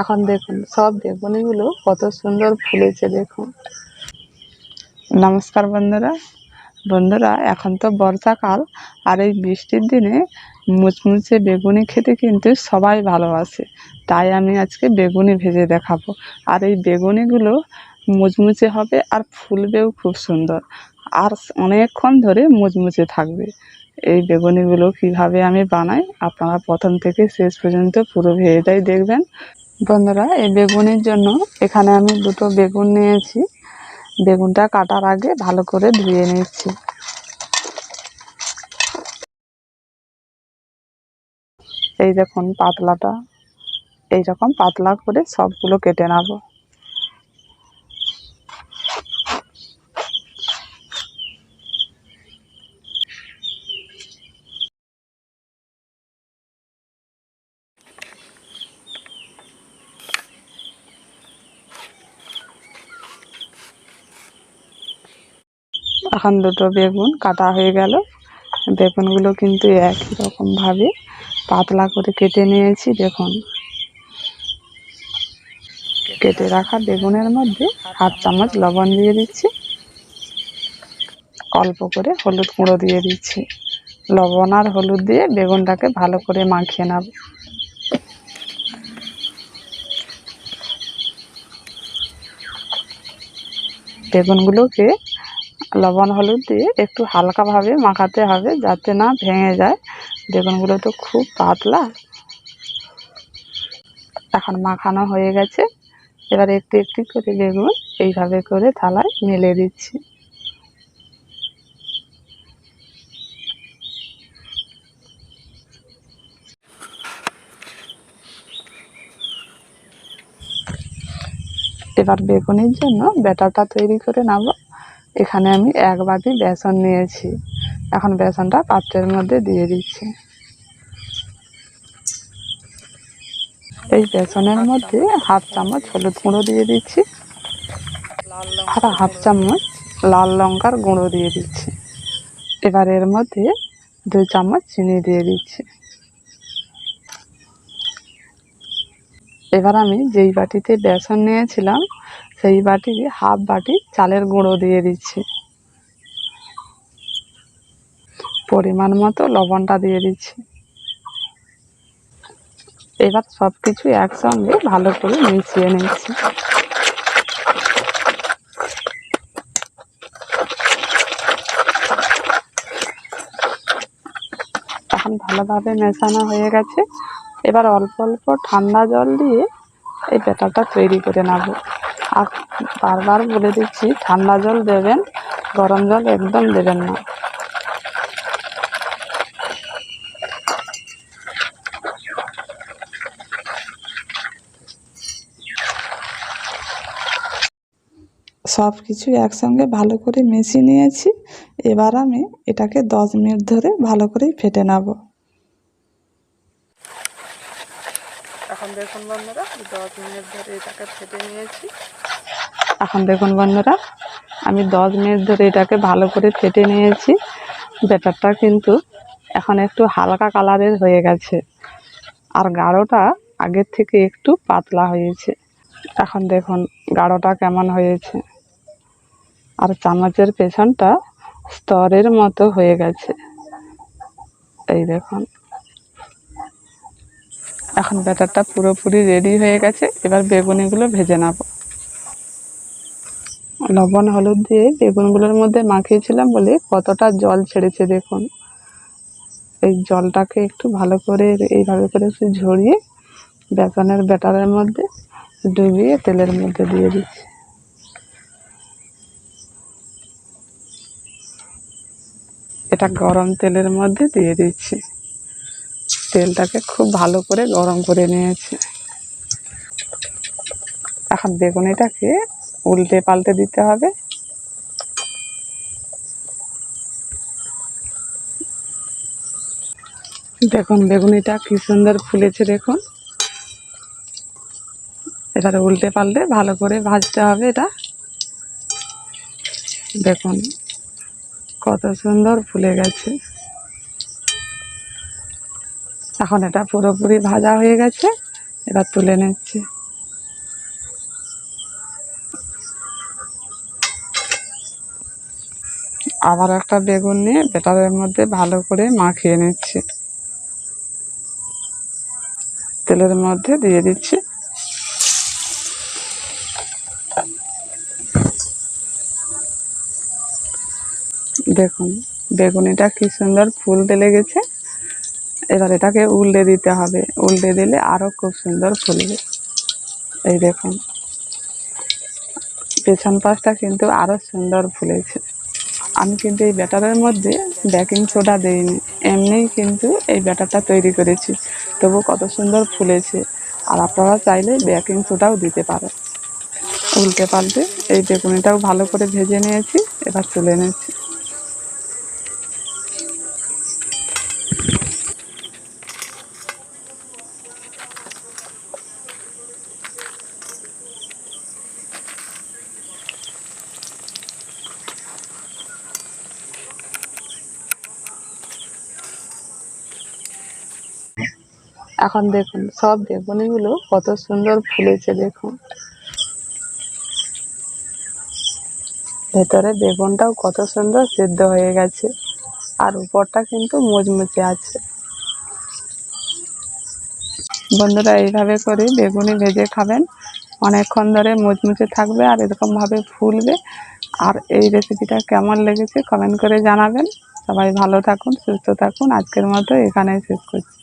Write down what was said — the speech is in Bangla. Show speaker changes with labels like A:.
A: এখন দেখুন, সব বেগুনিগুলো কত সুন্দর ফুলেছে দেখুন। নমস্কার বন্ধুরা। বন্ধুরা, এখন তো বর্ষাকাল, আর এই বৃষ্টির দিনে মুচমুচে বেগুনি খেতে কিন্তু সবাই ভালোবাসে। তাই আমি আজকে বেগুনি ভেজে দেখাবো। আর এই বেগুনিগুলো মুচমুচে হবে আর ফুলবেও খুব সুন্দর। আর অনেকক্ষণ ধরে মুচমুচে থাকবে। এই বেগুনিগুলো কীভাবে আমি বানাই, আপনারা প্রথম থেকে শেষ পর্যন্ত পুরো ভিডিওটাই দেখবেন। বন্ধুরা, এই বেগুনের জন্য এখানে আমি দুটো বেগুন নিয়েছি। বেগুনটা কাটার আগে ভালো করে ধুয়ে নিচ্ছি। এই দেখুন, পাতলাটা, এইরকম পাতলা করে সবগুলো কেটে নেব। এখন দুটো বেগুন কাটা হয়ে গেল। বেগুনগুলো কিন্তু একই রকম ভাবে পাতলা করে কেটে নিয়েছি, দেখুন। কেটে রাখা বেগুনের মধ্যে হাফ চামচ লবণ দিয়ে দিচ্ছি। অল্প করে হলুদ গুঁড়ো দিয়ে দিচ্ছি। লবণ আর হলুদ দিয়ে বেগুনটাকে ভালো করে মাখিয়ে নেব। বেগুনগুলোকে লবণ হলুদ দিয়ে একটু হালকাভাবে মাখাতে হবে যাতে না ভেঙে যায়। বেগুনগুলো তো খুব পাতলা। এখন মাখানো হয়ে গেছে। এবার একটু একটু করে বেগুন এইভাবে করে থালায় মেলে দিচ্ছি। এবার বেগুনের জন্য ব্যাটারটা তৈরি করে নেব। এখানে আমি এক বাটি বেসন নিয়েছি। এখন বেসনটা পাত্রের মধ্যে দিয়ে দিচ্ছি। এই বেসনের মধ্যে হাফ চামচ হলুদ গুঁড়ো দিয়ে দিচ্ছি। আর হাফ চামচ লাল লঙ্কার গুঁড়ো দিয়ে দিচ্ছি। এবার এর মধ্যে দুই চামচ চিনি দিয়ে দিচ্ছি। এবার আমি যেই বাটিতে বেসন নিয়েছিলাম সেই বাটি হাফ বাটি চালের গুঁড়ো দিয়ে দিচ্ছি। পরিমাণ মতো লবণটা দিয়ে দিচ্ছি। এবার সব কিছু একসঙ্গে ভালো করে মিশিয়ে নিচ্ছি। এখন ভালোভাবে মেশানো হয়ে গেছে। এবার অল্প অল্প ঠান্ডা জল দিয়ে এই ব্যাটারটা তৈরি করে নেব। বারবার বলে দিচ্ছি, ঠান্ডা জল দেবেন, গরম জল একদম দেবেন না। সব কিছু একসঙ্গে ভালো করে মিশিয়ে নিয়েছি, এবার আমি এটাকে দশ মিনিট ধরে ভালো করে ফেটে নেব। এখন দেখুন বন্ধুরা, দশ মিনিট ধরে এটাকে ফেটে নিয়েছি। এখন দেখুন বন্ধুরা, আমি দশ মিনিট ধরে এটাকে ভালো করে ফেটে নিয়েছি। ব্যাটারটা কিন্তু এখন একটু হালকা কালারের হয়ে গেছে। আর গাঢ়টা আগের থেকে একটু পাতলা হয়েছে। এখন দেখুন গাঢ়টা কেমন হয়েছে। আর চামচের পেছনটা স্তরের মতো হয়ে গেছে। এই দেখুন। এখন ব্যাটারটা পুরোপুরি রেডি হয়ে গেছে। এবার বেগুনিগুলো ভেজে নেব। লবণ, হলুদ দিয়ে বেগুনগুলোর মধ্যে মাখিয়েছিলাম বলে কতটা জল ছেড়েছে দেখুন। এই জলটাকে একটু ভালো করে এইভাবে করে একটু ঝরিয়ে বেসনের ব্যাটারের মধ্যে ডুবিয়ে তেলের মধ্যে দিয়ে দিচ্ছি। এটা গরম তেলের মধ্যে দিয়ে দিচ্ছি। তেলটাকে খুব ভালো করে গরম করে নিয়েছি। এখন বেগুনিটাকে উল্টে পাল্টে দিতে হবে। দেখুন, বেগুনিটা কি সুন্দর ফুলেছে দেখুন। এবারে উল্টে পাল্টে ভালো করে ভাজতে হবে এটা। দেখুন, কত সুন্দর ফুলে গেছে। এখন এটা পুরোপুরি ভাজা হয়ে গেছে, এবার তুলে নিচ্ছি। আবার একটা বেগুন নিয়ে বেটারের মধ্যে ভালো করে মাখিয়ে নিচ্ছি। তেলের মধ্যে দিয়ে দিচ্ছি। দেখুন, বেগুনিটা কি সুন্দর ফুলতে লেগেছে এবার এটাকে উল্টে দিতে হবে। উল্টে দিলে আরও খুব সুন্দর ফুলবে। এই দেখুন, পেছন পাশটা কিন্তু আরও সুন্দর ফুলেছে। আমি কিন্তু এই ব্যাটারের মধ্যে বেকিং সোডা দেইনি। এমনিই কিন্তু এই ব্যাটারটা তৈরি করেছি। তবু কত সুন্দর ফুলেছে। আর আপনারা চাইলে বেকিং সোডাও দিতে পারেন। উল্টে পাল্টে এই বেগুনিটাও ভালো করে ভেজে নিয়েছি, এবার তুলে নিচ্ছি। এখন দেখুন, সব বেগুনিগুলো কত সুন্দর ফুলেছে দেখুন। ভেতরে বেগুনটাও কত সুন্দর সিদ্ধ হয়ে গেছে, আর উপরটা কিন্তু মজমুচে আছে। বন্ধুরা, এইভাবে করে বেগুনি ভেজে খাবেন। অনেকক্ষণ ধরে মুচমুচে থাকবে আর এরকমভাবে ফুলবে। আর এই রেসিপিটা কেমন লেগেছে কমেন্ট করে জানাবেন। সবাই ভালো থাকুন, সুস্থ থাকুন। আজকের মতো এখানেই শেষ করছি।